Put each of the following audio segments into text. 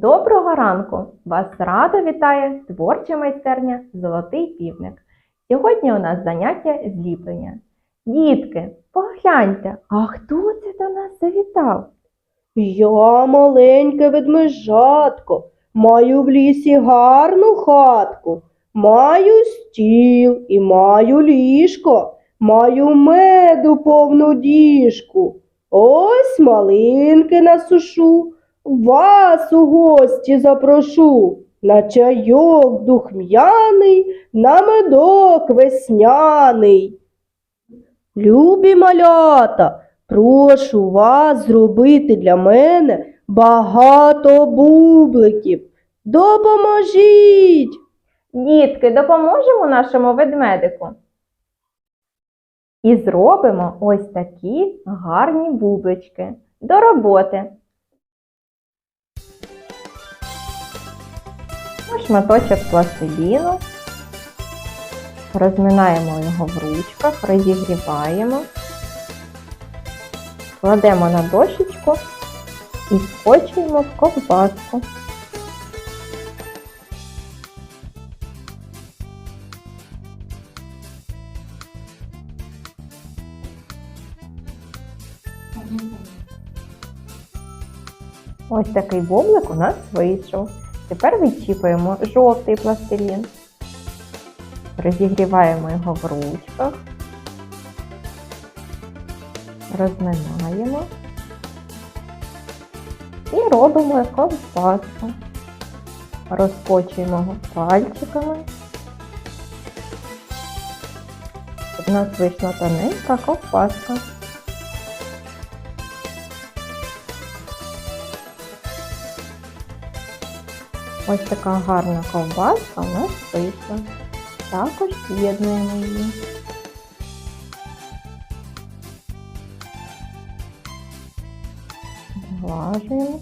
Доброго ранку! Вас радо вітає творча майстерня Золотий півник. Сьогодні у нас заняття зліплення. Дітки, погляньте, а хто це до нас завітав? Я маленьке ведмежатко, маю в лісі гарну хатку, маю стіл і маю ліжко, маю меду повну діжку. Ось малинки насушу, вас у гості запрошу. На чайок духм'яний, на медок весняний. Любі малята, Прошу вас зробити для мене багато бубликів. Допоможіть! Дітки, допоможемо нашому ведмедику. І зробимо ось такі гарні бублички. До роботи. Шматочок пластиліну. Розминаємо його в ручках, розігріваємо. Кладемо на дощечку і скочуємо в ковбаску. Ось такий бублик у нас вийшов. Тепер відчіпуємо жовтий пластилін. Розігріваємо його в ручках. Розминаємо. І робимо ковбаску. Розкочуємо його пальчиками. У нас вийшла тоненька ковбаска. Ось така гарна ковбаска у нас вийшла. Також з'єднуємо її. Зглажуємо.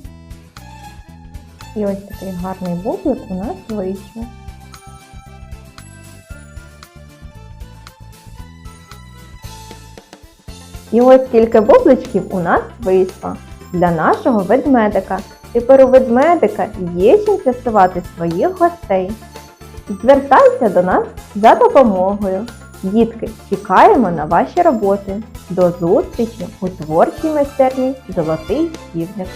І ось такий гарний бублик у нас вийшов. І ось скільки бубличків у нас вийшло для нашого ведмедика. Тепер у ведмедика є чим частувати своїх гостей. Звертайся до нас за допомогою. Дітки, чекаємо на ваші роботи. До зустрічі у творчій майстерні Золотий півник.